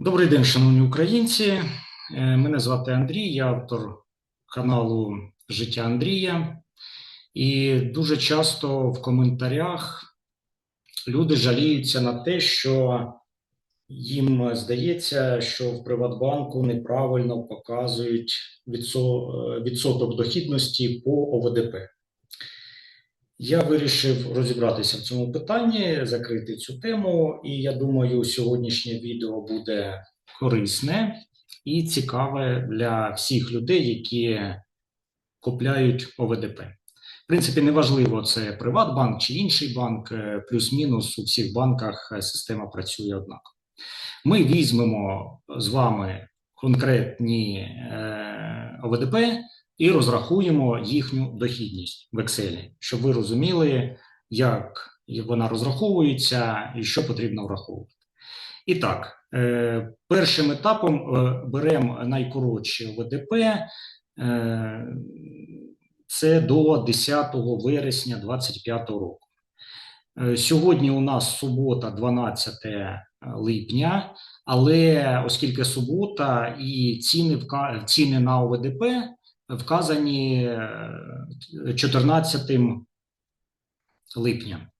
Добрий день, шановні українці. Е, Мене звати Андрій, я автор каналу Життя Андрія. І дуже часто в коментарях люди жаліються на те, що їм здається, що в Приватбанку неправильно показують відсоток дохідності по ОВДП. Я вирішив розібратися в цьому питанні, закрити цю тему, і я думаю, сьогоднішнє відео буде корисне і цікаве для всіх людей, які купляють ОВДП. В принципі, неважливо, це Приватбанк чи інший банк, е, плюс-мінус у всіх банках е, система працює однаково. Ми візьмемо з вами конкретні е, ОВДП і розрахуємо їхню дохідність в Excel, щоб ви розуміли, як вона розраховується і що потрібно враховувати. І так, е, першим етапом е, беремо найкоротші ОВДП, е, це до 10 вересня 2025 року. Сьогодні у нас субота, 12 липня, але оскільки субота і ціни, ціни на ОВДП вказані е, 14 липня.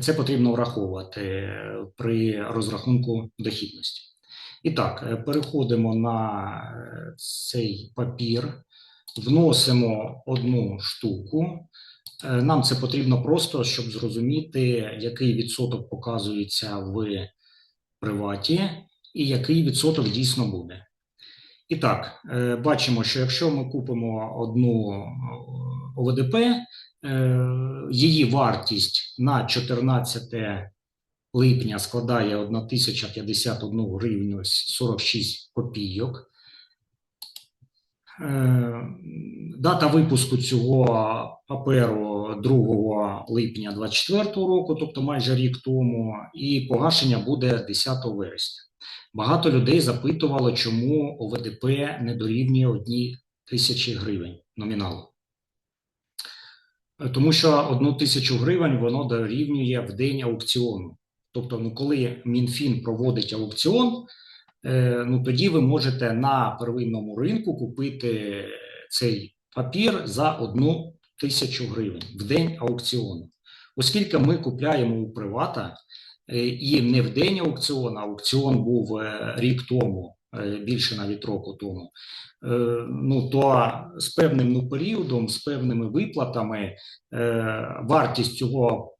Це потрібно враховувати е, при розрахунку дохідності. І так, е, переходимо на е, цей папір, вносимо одну штуку. Е, Нам це потрібно просто, щоб зрозуміти, який відсоток показується в приваті і який відсоток дійсно буде. І так, е, бачимо, що якщо ми купимо одну е, ОВДП, е, її вартість на 14 липня складає 1051 гривню 46 копійок. Дата випуску цього паперу 2 липня 2024 року, тобто майже рік тому, і погашення буде 10 вересня. Багато людей запитувало, чому ОВДП не дорівнює одній тисячі гривень номіналу. Е, Тому що одну тисячу гривень воно дорівнює в день аукціону. Тобто, ну, коли МінФін проводить аукціон, е, ну тоді ви можете на первинному ринку купити цей папір за одну тисячу гривень в день аукціону. Оскільки ми купляємо у привата і не в день аукціону, аукціон був е, рік тому, е, більше навіть року тому. е, Ну то з певним ну, періодом, з певними виплатами е, вартість цього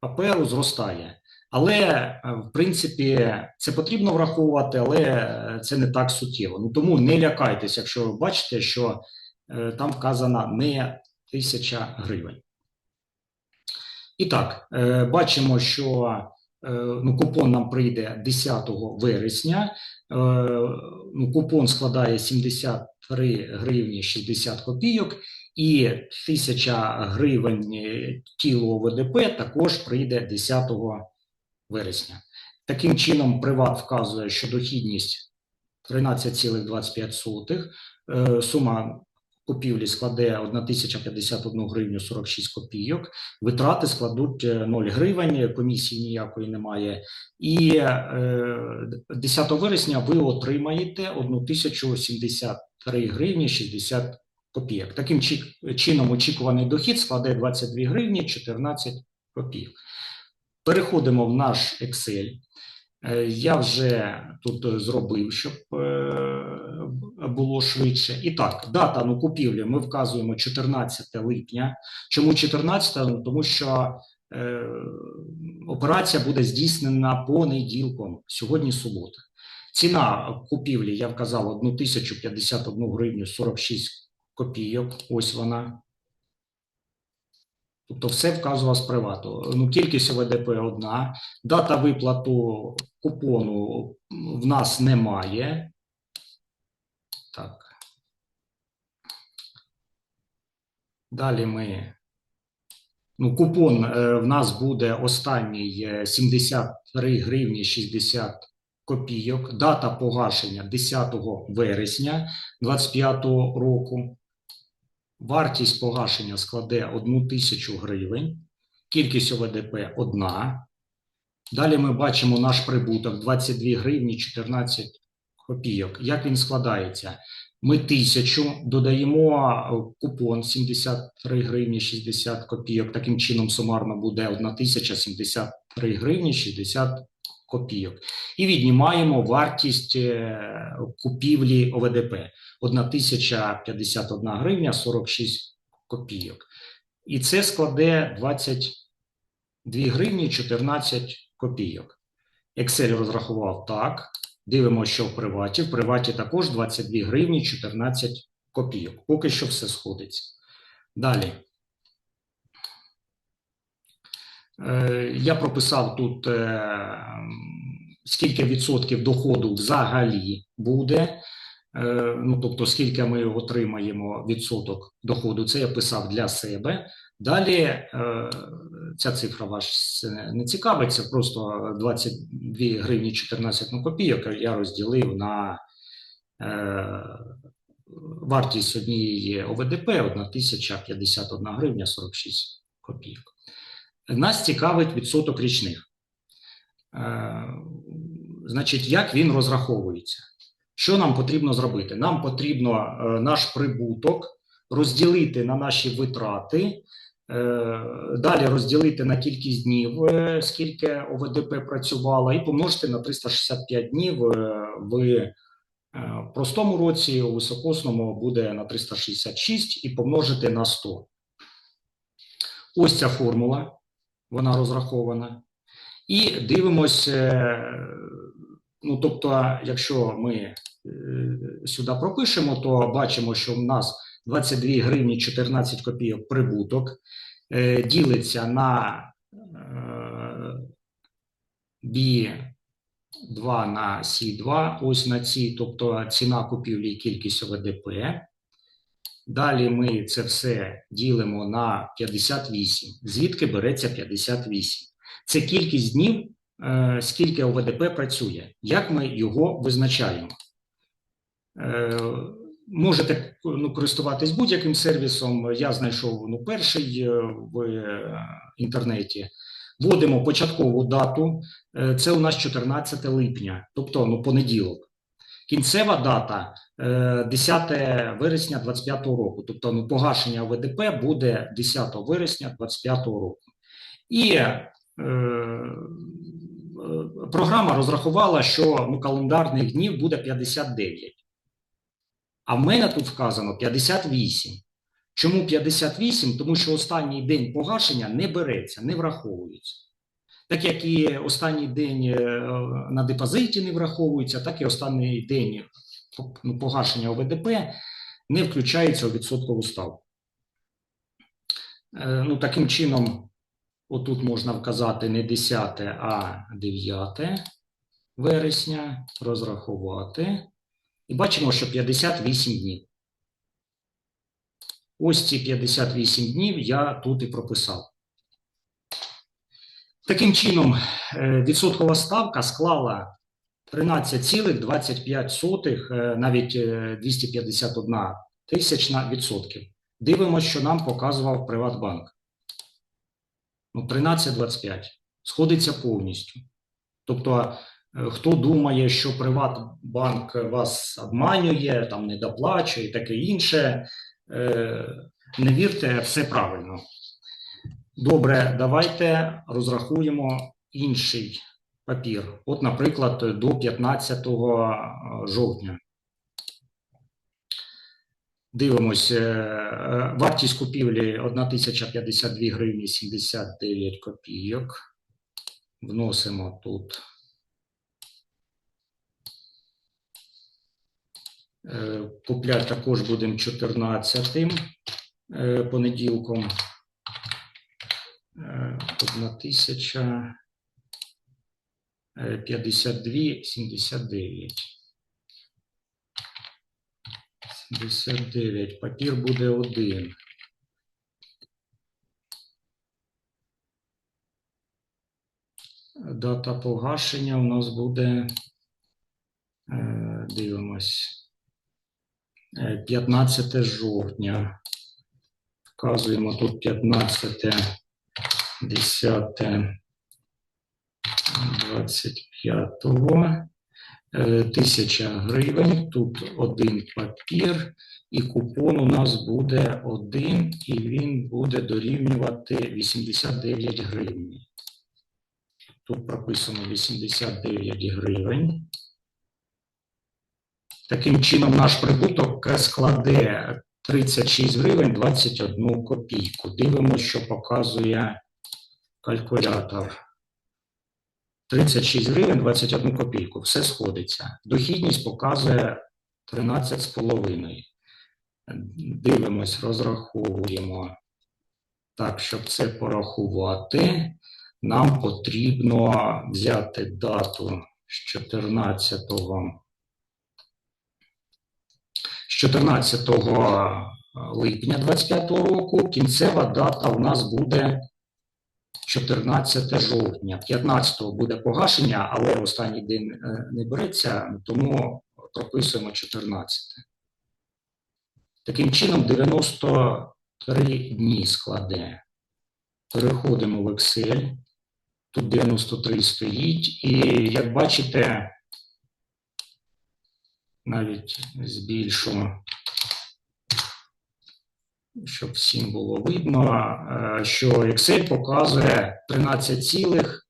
паперу зростає. Але, е, в принципі, це потрібно враховувати, але е, це не так суттєво. Ну тому не лякайтесь, якщо ви бачите, що е, там вказана не тисяча гривень. І так, е, бачимо, що е, ну, купон нам прийде 10 вересня. Е, ну, купон складає 73 гривні 60 копійок, і 1000 гривень е, тіло ОВДП також прийде 10 вересня. Таким чином, приват вказує, що дохідність 13,25, е, сума купівлі складе 1051 гривню 46 копійок, витрати складуть е, 0 гривень, комісії ніякої немає. І е, 10 вересня ви отримаєте 1073 гривні 60 копійок. Таким чином очікуваний дохід складе 22 гривні 14 копійок. Переходимо в наш Excel. Е, Я вже тут е, зробив, щоб е, було швидше. І так, дата ну, купівлі ми вказуємо 14 липня. Чому 14? Ну, Тому що е, операція буде здійснена понеділком, сьогодні субота. Ціна купівлі я вказав 1051 гривню 46 копійок. Ось вона. Тобто все вказував з привату. Ну, кількість ОВДП одна, дата виплату купону в нас немає. Так. Далі ми. Ну, купон е, в нас буде останній е, 73 гривні 60 копійок. Дата погашення 10 вересня 2025 року. Вартість погашення складе 1 тисячу гривень, кількість ОВДП одна. Далі ми бачимо наш прибуток 22 гривні 14 копійок. Як він складається? Ми тисячу додаємо е, купон 73 гривні 60 копійок. Таким чином сумарно буде 1073 гривні 60 копійок. І віднімаємо вартість е, купівлі ОВДП 1051 гривня 46 копійок. І це складе 22 гривні 14 копійок. Excel розрахував так. Дивимося, що в приваті. В приваті також 22 гривні 14 копійок. Поки що все сходиться. Далі. Е, Я прописав тут, е, скільки відсотків доходу взагалі буде. Е, Ну, тобто, скільки ми отримаємо відсоток доходу, це я писав для себе. Далі е, ця цифра вас не цікавить, це просто 22 гривні 14 ну, копійок я розділив на е, вартість однієї ОВДП 1051 гривня 46 копійок. Нас цікавить відсоток річних. Е, Значить, як він розраховується? Що нам потрібно зробити? Нам потрібно наш прибуток розділити на наші витрати, далі розділити на кількість днів, е, скільки ОВДП працювало, і помножити на 365 днів е, в е, простому році, у високосному буде на 366 і помножити на 100. Ось ця формула, вона розрахована. І дивимося, е, ну тобто, якщо ми е, сюди пропишемо, то бачимо, що в нас 22 гривні 14 копійок прибуток е, ділиться на B2 на C2, ось на ці, тобто ціна купівлі і кількість ОВДП. Далі ми це все ділимо на 58. Звідки береться 58? Це кількість днів, е, скільки ОВДП працює. Як ми його визначаємо? Можете ну, користуватись будь-яким сервісом. Я знайшов ну, перший е, в е, інтернеті. Вводимо початкову дату. Е, Це у нас 14 липня, тобто ну, понеділок. Кінцева дата е, 10 вересня 2025 року. Тобто ну, погашення ОВДП буде 10 вересня 2025 року. І е, програма розрахувала, що ну, календарних днів буде 59. А в мене тут вказано 58. Чому 58? Тому що останній день погашення не береться, не враховується. Так як і останній день е, на депозиті не враховується, так і останній день ну, погашення ОВДП не включається у відсоткову ставку. Е, Ну, Таким чином, отут можна вказати не 10, а 9 вересня, розрахувати. І бачимо, що 58 днів. Ось ці 58 днів я тут і прописав. Таким чином, е, відсоткова ставка склала 13,25, е, навіть 251 тисячна відсотків. Дивимося, що нам показував Приватбанк. Ну, 13,25. Сходиться повністю. Тобто, е, хто думає, що Приватбанк вас обманює, там недоплачує і таке інше, не вірте, все правильно. Добре, давайте розрахуємо інший папір. От, наприклад, до 15 жовтня. Дивимося, е, вартість купівлі 1052 гривні 79 копійок. Вносимо тут. Купляти також будемо 14 е, понеділком. Одна тисяча п'ятдесят дві сімдесят дев'ять. Сімдесят дев'ять. Папір буде один. Дата погашення у нас буде, дивимось, 15 жовтня. Вказуємо тут 15 10 25-го. Е, Тисяча гривень, тут один папір, і купон у нас буде один, і він буде дорівнювати 89 гривень. Тут прописано 89 гривень. Таким чином, наш прибуток складе 36 гривень 21 копійку. Дивимося, що показує калькулятор. 36 гривень 21 копійку. Все сходиться. Дохідність показує 13,5. Дивимось, розраховуємо. Так, щоб це порахувати, нам потрібно взяти дату з 14 з 14 липня 2025 року. Кінцева дата у нас буде 14 жовтня. 15 буде погашення, але останній день е, не береться, тому прописуємо 14. Таким чином, 93 дні складе. Переходимо в Excel. Тут 93 стоїть, і як бачите, навіть збільшу, щоб всім було видно, е, що Excel показує 13 цілих,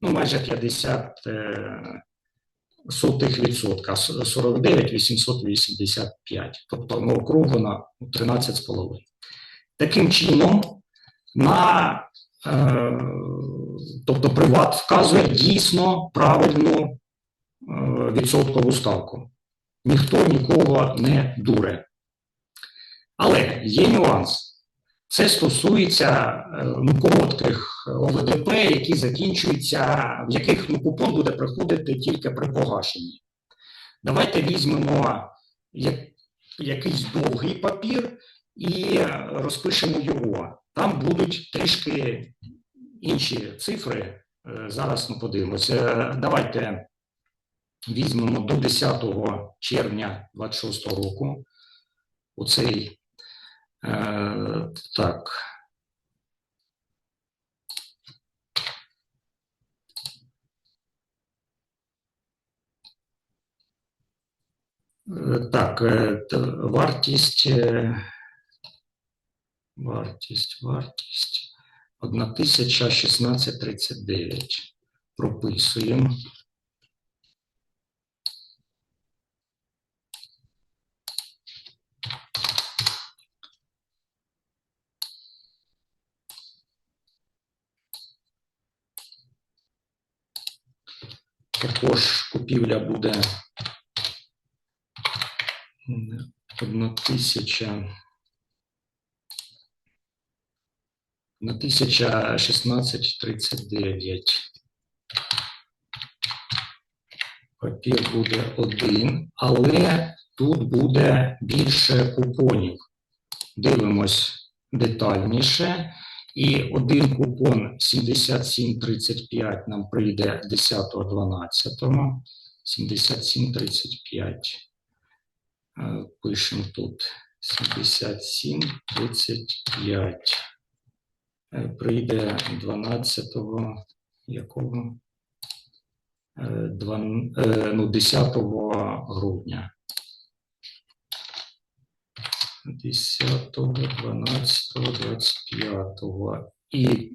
ну майже 50 е, сотих відсотка, 49 885, тобто ну, округлено 13,5. Таким чином, на е, тобто приват вказує дійсно правильну відсоткову ставку. Ніхто нікого не дуре. Але є нюанс. Це стосується е, ну, коротких ОВДП, які закінчуються, в яких ну, купон буде приходити тільки при погашенні. Давайте візьмемо як, якийсь довгий папір і розпишемо його. Там будуть трішки інші цифри. Е, Зараз ми подивимося. Е, Давайте візьмемо до 10 червня 26 року. Оцей е, так. Е, Так, е, т- вартість, е, вартість, вартість 1016,39. Прописуємо. Також купівля буде м, одна тисяча. На тисяча шістнадцять тридцять дев'ять. Папір буде один, але тут буде більше купонів. Дивимось детальніше. І один купон 7735 нам прийде 10.12. 7735. Е, Пишемо тут 7735. Е, Прийде 12 якого? Е, дван- е, Ну, 10 грудня. 10, 12, 25. І,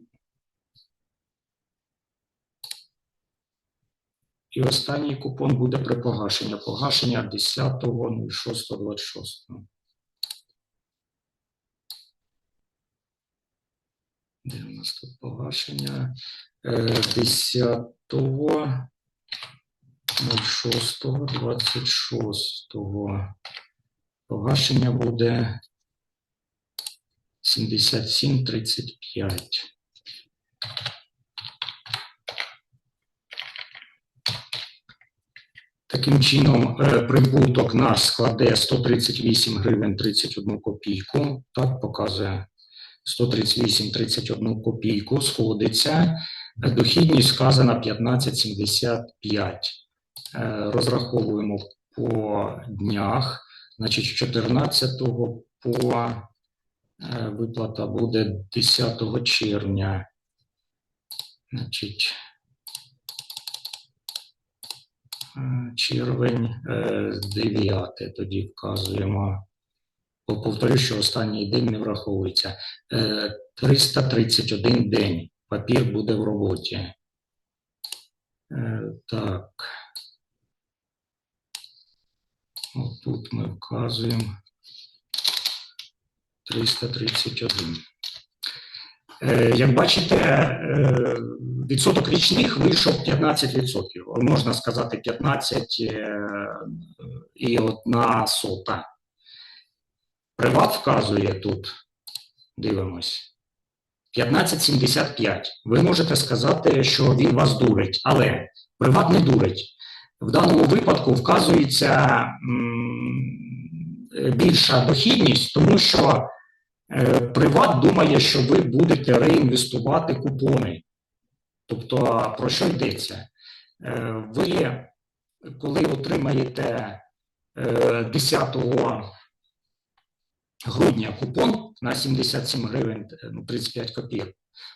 і останній купон буде при погашенні. Погашення 10, 06, 26. Де у нас тут погашення? Е, 10, 06, 26. Погашення буде 77,35. Таким чином, е, прибуток наш складе 138 гривень 31 копійку. Так, показує 138,31 копійку. Сходиться. Дохідність сказана 15,75. Е, Розраховуємо по днях. Значить, з 14 по е, виплата буде 10 червня. Значить, Е, Червень, е, 9 тоді вказуємо. По- Повторю, що останній день не враховується. Е, 331 день. Папір буде в роботі. Е, Так. Тут ми вказуємо 331. Е, Як бачите, е, відсоток річних вийшов 15%. Можна сказати 15 е, і одна сота. Приват вказує тут, дивимось, 15,75. Ви можете сказати, що він вас дурить, але приват не дурить. В даному випадку вказується е, більша дохідність, тому що е, приват думає, що ви будете реінвестувати купони. Тобто, про що йдеться? Е, Ви, коли отримаєте е, 10 грудня купон на 77 гривень е, ну, 35 копійок,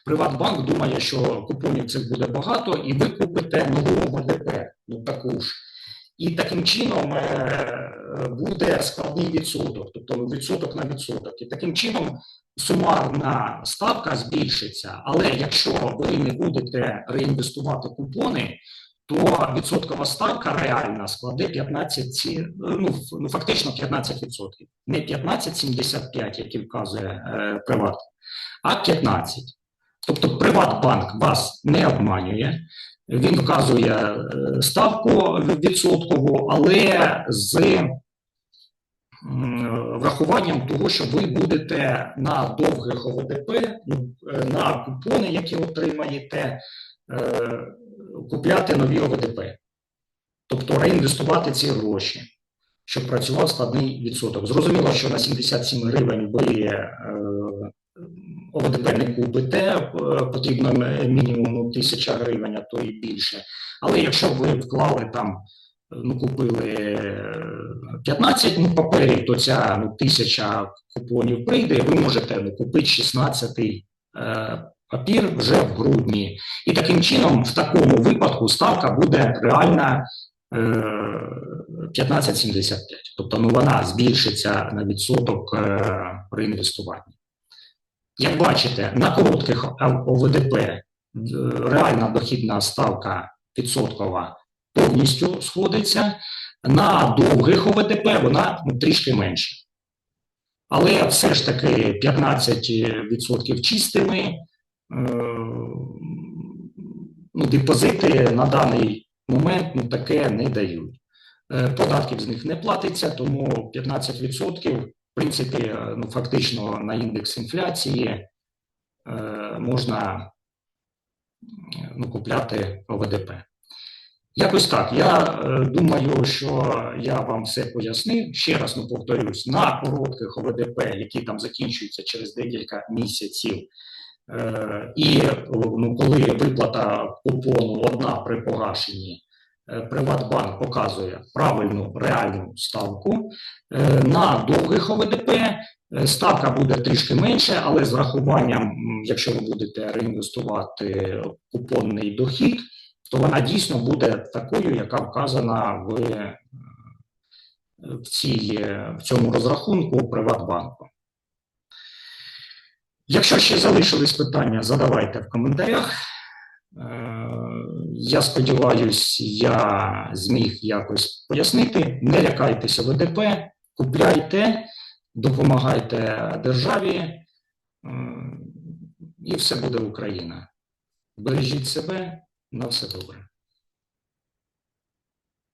Приватбанк думає, що купонів цих буде багато, і ви купите нову ВДП, ну таку ж. І таким чином е, буде складний відсоток, тобто відсоток на відсоток. І таким чином сумарна ставка збільшиться. Але якщо ви не будете реінвестувати купони, то відсоткова ставка реальна складе 15, ну, ну фактично 15%. Не 15,75, який вказує е, приват, а 15. Тобто Приватбанк вас не обманює, він вказує е, ставку відсоткову, але з врахуванням того, що ви будете на довгих ОВДП, ну, е, на купони, які отримаєте, е, купляти нові ОВДП. Тобто реінвестувати ці гроші, щоб працював складний відсоток. Зрозуміло, що на 77 гривень ви е, не купите, е, потрібно мінімум 1000 гривень, а то і більше. Але якщо ви вклали там, ну купили е, 15 ну, паперів, то ця ну, тисяча купонів прийде, і ви можете ну, купити 16 е, папір вже в грудні. І таким чином, в такому випадку, ставка буде реальна е, 15,75. Тобто ну, вона збільшиться на відсоток е, реінвестування. Як бачите, на коротких ОВДП е, реальна дохідна ставка відсоткова повністю сходиться, на довгих ОВДП вона трішки менша. Але все ж таки 15% чистими е, ну, депозити на даний момент ну, таке не дають. Е, Податків з них не платиться, тому 15% в принципі, ну, фактично на індекс інфляції е, можна ну, купляти ОВДП. Якось так. Я е, думаю, що я вам все пояснив. Ще раз ну, повторюсь, на коротких ОВДП, які там закінчуються через декілька місяців, е, і ну, коли виплата купону одна при погашенні, Приватбанк показує правильну реальну ставку. Е, На довгих ОВДП е, ставка буде трішки менше, але з врахуванням, якщо ви будете реінвестувати купонний дохід, то вона дійсно буде такою, яка вказана в, е, в, цій, е, в цьому розрахунку Приватбанку. Якщо ще залишились питання, задавайте в коментарях. Е, Я сподіваюся, я зміг якось пояснити. Не лякайтеся ВДП, купляйте, допомагайте державі, е, і все буде Україна. Бережіть себе, на все добре.